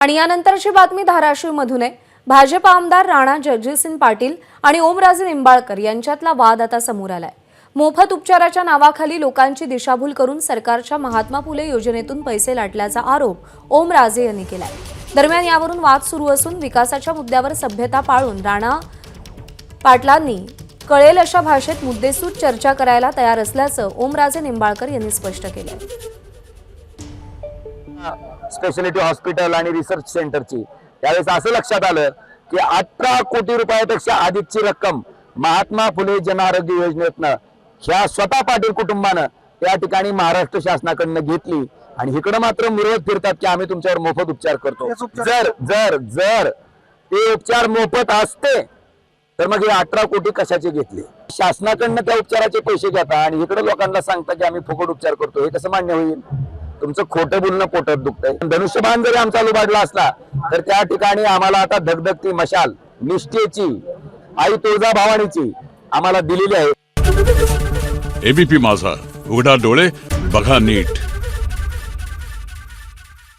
आणि यानंतरची बातमी धाराशिवमधून आहे. भाजप आमदार राणा जगजितसिंग पाटील आणि ओमराजे निंबाळकर यांच्यातला वाद आता समोर आलाय. मोफत उपचाराच्या नावाखाली लोकांची दिशाभूल करून सरकारच्या महात्मा फुले योजनेतून पैसे लाटल्याचा आरोप ओमराजे यांनी केलाय. दरम्यान यावरून वाद सुरू असून विकासाच्या मुद्द्यावर सभ्यता पाळून राणा पाटलांनी कळेल अशा भाषेत मुद्देसूद चर्चा करायला तयार असल्याचं ओमराजे निंबाळकर यांनी स्पष्ट केलंय. स्पेशालिटी हॉस्पिटल आणि रिसर्च सेंटरची त्यावेळेस असं लक्षात आलं की अठरा कोटी रुपयापेक्षा अधिकची रक्कम महात्मा फुले जन आरोग्य योजनेतनं ह्या स्वतः पाटील कुटुंबानं त्या ठिकाणी महाराष्ट्र शासनाकडनं घेतली. आणि इकडं मात्र मुरवत फिरतात की आम्ही तुमच्यावर मोफत उपचार करतो. जर जर जर ते उपचार मोफत असते तर मग हे अठरा कोटी कशाचे घेतले? शासनाकडनं त्या उपचाराचे पैसे घेता आणि इकडे लोकांना सांगता की आम्ही फुकट उपचार करतो. हे कसं मान्य होईल? तुमचं खोटं बोलणं पोटात दुखतंय. धनुष्यबाण जरी आमचा लुबाडला असला तर त्या ठिकाणी आम्हाला आता धगधगती मशाल निष्ठेची आई तुळजा भावानीची आम्हाला दिलेली आहे. एबीपी माझा उघडा डोळे बघा नीट.